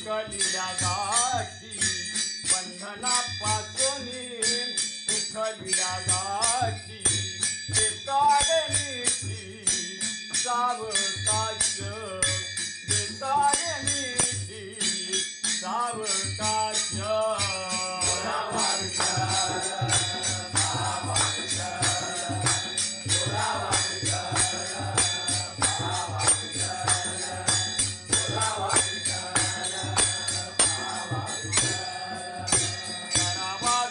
उठलीला गाठी बंधनापासून उठलीला गाठी बेताळणीची सावकाश. बेताळणीची सावकाश. करावा